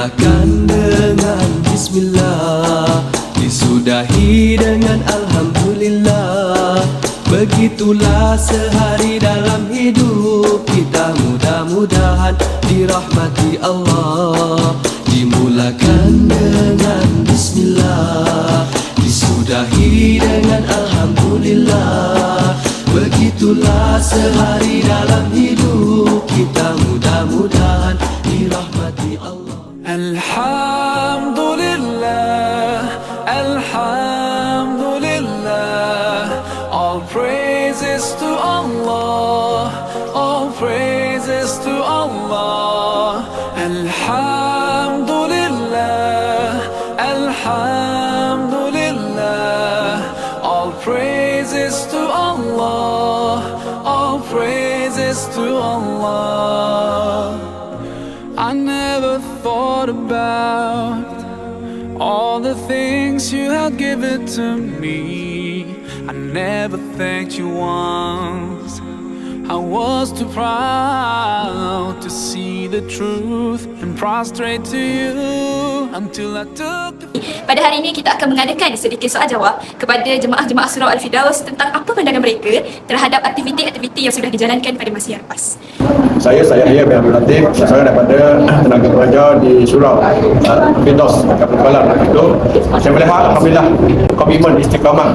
Dimulakan dengan Bismillah. Disudahi dengan Alhamdulillah. Begitulah sehari dalam hidup kita. Mudah-mudahan dirahmati Allah. Dimulakan dengan Bismillah. Disudahi dengan Alhamdulillah. Begitulah sehari dalam hidup praises to Allah, all praises to Allah. Alhamdulillah, Alhamdulillah, all praises to Allah, all praises to Allah. I never thought about all the things you have given to me. I never thanked you once. I was too proud to see the truth and prostrate to you until I took the Pada hari ini kita akan mengadakan sedikit soal jawab kepada jemaah-jemaah surau Al-Firdaus tentang apa pandangan mereka terhadap aktiviti-aktiviti yang sudah dijalankan pada masa yang lepas. Saya saya Yahya bin Abdul Latif seorang daripada tenaga pengajar di surau uh, Firdaus Kampung Kuala itu saya melihat alhamdulillah komitmen istiqamah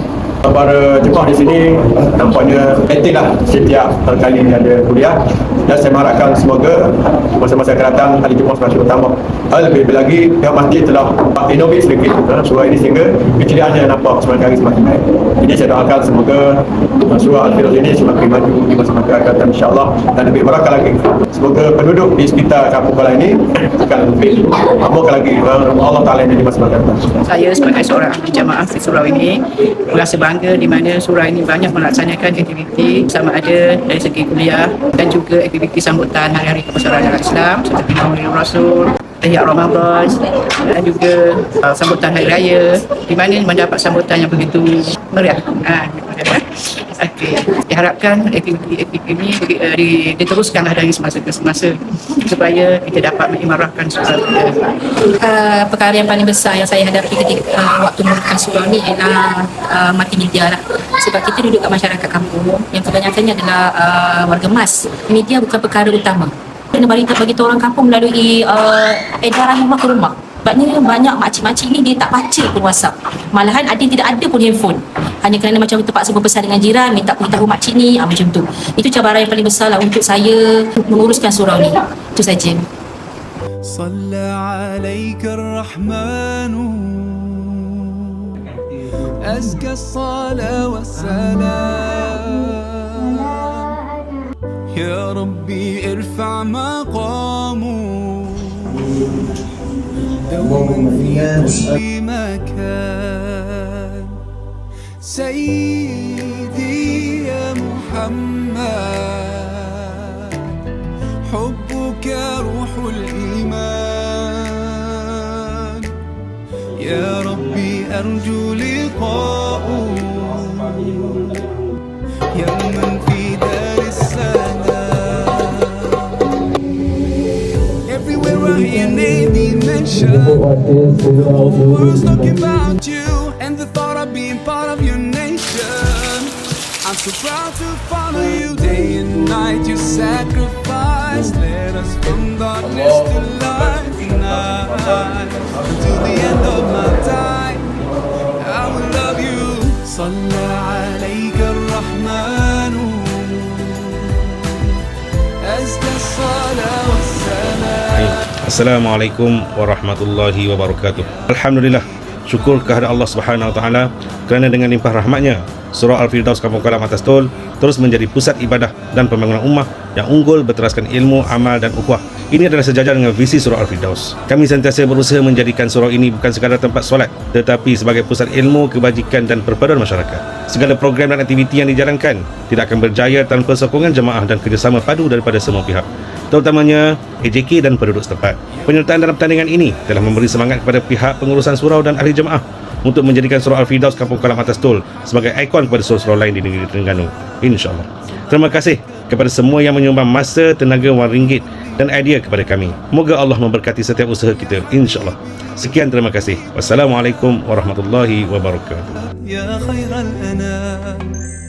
para jemaah di sini. Nampaknya aktif lah setiap kali ada kuliah dan saya mengharapkan semoga masa-masa akan datang hari Jumaat semakin bertambah Uh, lebih-lebih lagi pihak masjid telah inovasi sedikit uh, surau ini sehingga keceriaannya nampak semakin hari semakin baik. Jadi saya doakan semoga surau Al-Firdaus ini semakin maju di masa-masa akan datang insyaAllah. Dan lebih berakal lagi semoga penduduk di sekitar kampung Kuala ini akan lebih amalkan lagi uh, Allah Ta'ala ini di masa-masa akan datang. Saya sebagai seorang ahli jamaah di surau ini merasa bangga di mana surau ini banyak melaksanakan aktiviti sama ada dari segi kuliah dan juga aktiviti sambutan hari-hari kebesaran dalam Islam seperti Maulid Rasul Tahiyat Ramadan dan juga uh, sambutan Hari Raya. Di mana mendapat sambutan yang begitu meriah. Ha, Okey, diharapkan aktiviti-aktiviti ini di, uh, di, diteruskanlah dari semasa ke semasa supaya kita dapat mengimarahkan surau kita. Uh, perkara yang paling besar yang saya hadapi ketika uh, waktu melakukan surau ni ialah uh, mati media lah. Sebab kita duduk kat masyarakat kampung yang kebanyakannya adalah uh, warga emas. Media bukan perkara utama. Kena berita bagi orang kampung melalui uh, edaran rumah ke rumah. Sebabnya banyak makcik-makcik ni dia tak baca pun WhatsApp. Malahan ada yang tidak ada pun handphone. Hanya kerana macam terpaksa berpesan dengan jiran, minta beritahu makcik ni, ah, macam tu. Itu cabaran yang paling besar lah untuk saya menguruskan surau ni. Itu saja. صلى عليك الرحمن أزكى الصلاة والسلام يا ربي ارفع مقامه في كل مكان سيدي يا محمد حبك روح الإيمان يا ربي أرجو لقاءه be mentioned The whole world's talking about you And the thought of being part of your nation I'm so proud to follow you day and night. You sacrifice, led us from darkness to light tonight. Until the end of my time, I will love you. صلى عليك الرحمن أزكى الصلاة والسلام Assalamualaikum warahmatullahi wabarakatuh. Alhamdulillah. Syukur kehadirat Allah Subhanahu Wa Taala kerana dengan limpah rahmatnya Surau Al-Firdaus Kampung Kalam Atas Tol terus menjadi pusat ibadah dan pembangunan ummah yang unggul berteraskan ilmu, amal dan ukhuwah Ini adalah sejajar dengan visi surau Al-Firdaus. Kami sentiasa berusaha menjadikan surau ini bukan sekadar tempat solat, tetapi sebagai pusat ilmu, kebajikan dan perpaduan masyarakat. Segala program dan aktiviti yang dijalankan tidak akan berjaya tanpa sokongan jemaah dan kerjasama padu daripada semua pihak terutamanya AJK dan penduduk setempat. Penyertaan dalam pertandingan ini telah memberi semangat kepada pihak pengurusan surau dan ahli jemaah untuk menjadikan surau Al-Fidaus Kampung Kalam Atas Tol sebagai ikon kepada surau-surau lain di negeri Terengganu. InsyaAllah. Terima kasih kepada semua yang menyumbang masa, tenaga, wang ringgit dan idea kepada kami. Moga Allah memberkati setiap usaha kita. InsyaAllah. Sekian terima kasih. Wassalamualaikum warahmatullahi wabarakatuh. Ya khairal anam.